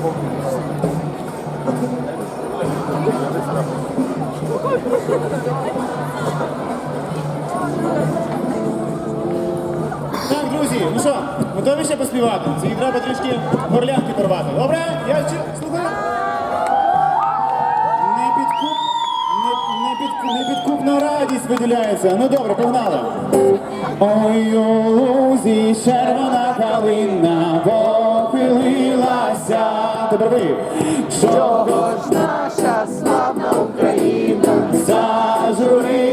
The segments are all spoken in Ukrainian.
Так, друзі, ну що, готові ще поспівати? Це треба трішки горлянки порвати. Добре? Я слухаю. Не підкуп, не, не, підку, не підкупна радість виділяється. Ну добре, погнали. Ой, у лузі червона калина. Тепер. Чого ж Наша славна Україна, зажурилася,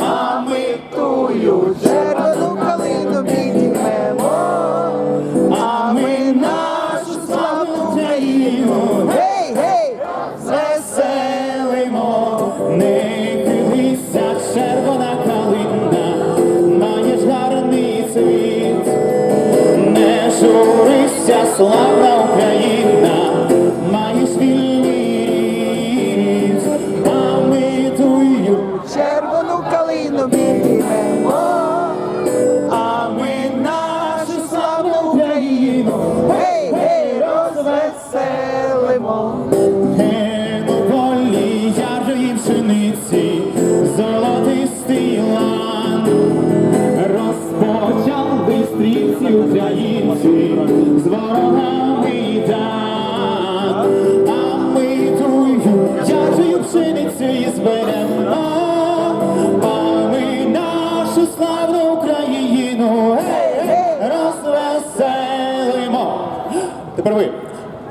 а ми тую червону калину підіймемо, А ми нашу славну Україну гей, гей, веселимо, не хилися, червона калина, маєш гарний цвіт, не журися, славна Україна, має свій рід, а ми тую, червону калину підіймемо, а ми нашу славну Україну. гей, гей, розвеселимо.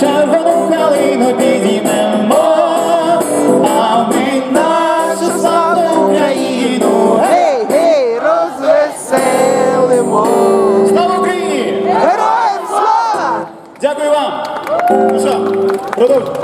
червону калину підіймемо, а ми нашу славну Україну. Гей, гей, розвеселимо. Слава Україні! Героям слава! Дякую вам! Ну що, продовжуємо.